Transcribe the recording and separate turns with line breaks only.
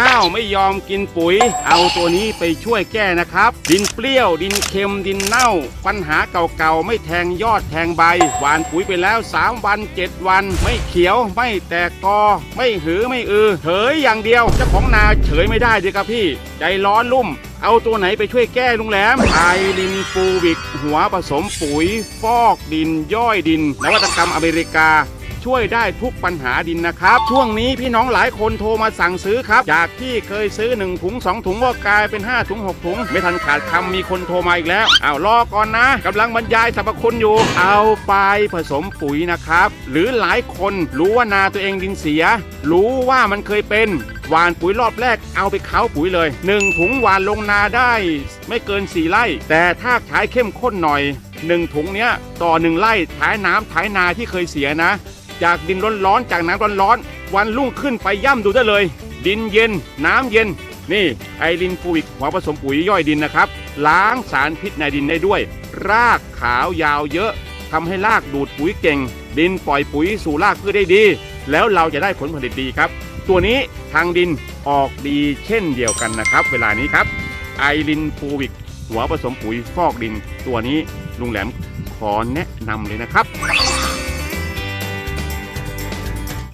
ข้าวไม่ยอมกินปุ๋ย เอาตัวนี้ไปช่วยแก้นะครับ ดินเปรี้ยว ดินเค็ม ดินเน่า ปัญหาเก่าๆ ไม่แทงยอดแทงใบ หวานปุ๋ยไปแล้ว 3 วัน 7 วัน ไม่เขียว ไม่แตกกอ ไม่หือ ไม่อือ เฉยอย่างเดียว เจ้าของนาเฉยไม่ได้ดีครับพี่ ใจร้อนลุ่มเอาตัวไหนไปช่วยแก้ลุงแหลมไอรินฟูวิก หัวผสมปุ๋ย ฟอกดิน ย่อยดิน นวัตกรรมอเมริกา ช่วยได้ทุกปัญหาดินนะครับ ช่วงนี้พี่น้องหลายคนโทรมาสั่งซื้อครับ จากที่เคยซื้อ 1 ถุง 2 ถุงก็กลายเป็น 5 ถุง 6 ถุง ไม่ทันขาดคำมีคนโทรมาอีกแล้วอ้าวรอก่อนนะกำลังบรรยายสรรพคุณอยู่ เอาไปผสมปุ๋ยนะครับ หรือหลายคนรู้ว่านาตัวเองดินเสีย รู้ว่ามันเคยเป็นหวานปุ๋ยรอบแรกเอาไปเค้าปุ๋ยเลย 1 ถุงหวานลงนาได้ไม่เกิน 4 ไร่ แต่ถ้าใช้เข้มข้นหน่อย 1 ถุงเนี้ยต่อ 1 ไร่ท้ายน้ำท้ายนาที่เคยเสียนะ จากดินร้อนๆจากน้ำร้อนๆวันรุ่งขึ้นไปย่ำดูได้เลย ดินเย็น น้ำเย็น นี่ไอรินฟูวิกหัวผสมปุ๋ยย่อยดินนะครับ ล้างสารพิษในดินได้ด้วย รากขาวยาวเยอะทำให้รากดูดปุ๋ยเก่ง ดินปล่อยปุ๋ยสู่รากพืชได้ดี แล้วเราจะได้ผลผลิตดีครับ ตัวนี้ทางดินออกดีเช่นเดียวกันนะครับ เวลานี้ครับไอรินฟูวิกหัวผสมปุ๋ยฟอกดิน ตัวนี้ลุงแหลมขอแนะนำเลยนะครับ